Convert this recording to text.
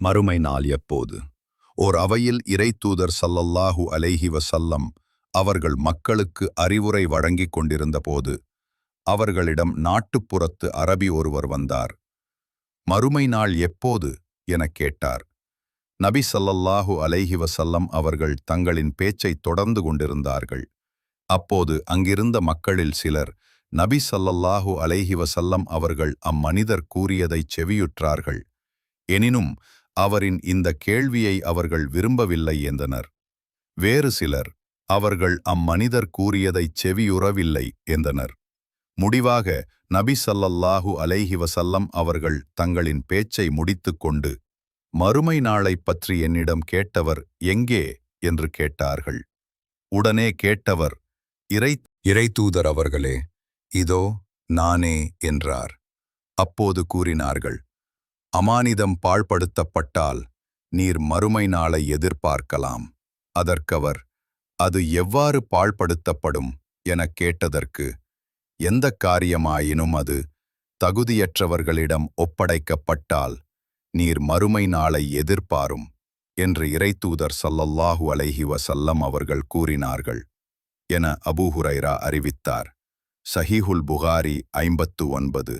மறுமை நாள் எப்போது? ஓர் அவையில் இறைத்தூதர் சல்லல்லாஹு அலைஹி வசல்லம் அவர்கள் மக்களுக்கு அறிவுரை வழங்கிக் கொண்டிருந்தபோது அவர்களிடம் நாட்டுப்புறத்து அரபி ஒருவர் வந்தார். மறுமை நாள் எப்போது? எனக் கேட்டார். நபி சல்லல்லாஹு அலைஹி வசல்லம் அவர்கள் தங்களின் பேச்சைத் தொடர்ந்து கொண்டிருந்தார்கள். அப்போது அங்கிருந்த மக்களில் சிலர் நபி சல்லல்லாஹு அலைஹி வசல்லம் அவர்கள் அம்மனிதர் கூறியதைச் செவியுற்றார்கள். எனினும் அவரின் இந்த கேள்வியை அவர்கள் விரும்பவில்லை என்றனர். வேறு சிலர் அவர்கள் அம்மனிதர் கூறியதைச் செவியுறவில்லை என்றனர். முடிவாக நபி சல்லல்லாஹு அலைஹி வசல்லம் அவர்கள் தங்களின் பேச்சை முடித்துக்கொண்டு மறுமை நாளைப் பற்றி என்னிடம் கேட்டவர் எங்கே? என்று கேட்டார்கள். உடனே கேட்டவர் இறை இறைத்தூதர் அவர்களே இதோ நானே என்றார். அப்போது கூறினார்கள் அமானிதம் பாழ்படுத்தப்பட்டால் நீர் மறுமை நாளை எதிர்பார்க்கலாம். அதற்கவர் அது எவ்வாறு பாழ்படுத்தப்படும்? எனக் கேட்டதற்கு எந்த காரியமாயினும் அது தகுதியற்றவர்களிடம் ஒப்படைக்கப்பட்டால் நீர் மறுமை நாளை எதிர்பாரும் என்று இறைத்தூதர் சல்லல்லாஹு அலைஹி வசல்லம் அவர்கள் கூறினார்கள். என அபூஹுரைரா அறிவித்தார். சஹீஹுல் புகாரி ஐம்பத்து ஒன்பது.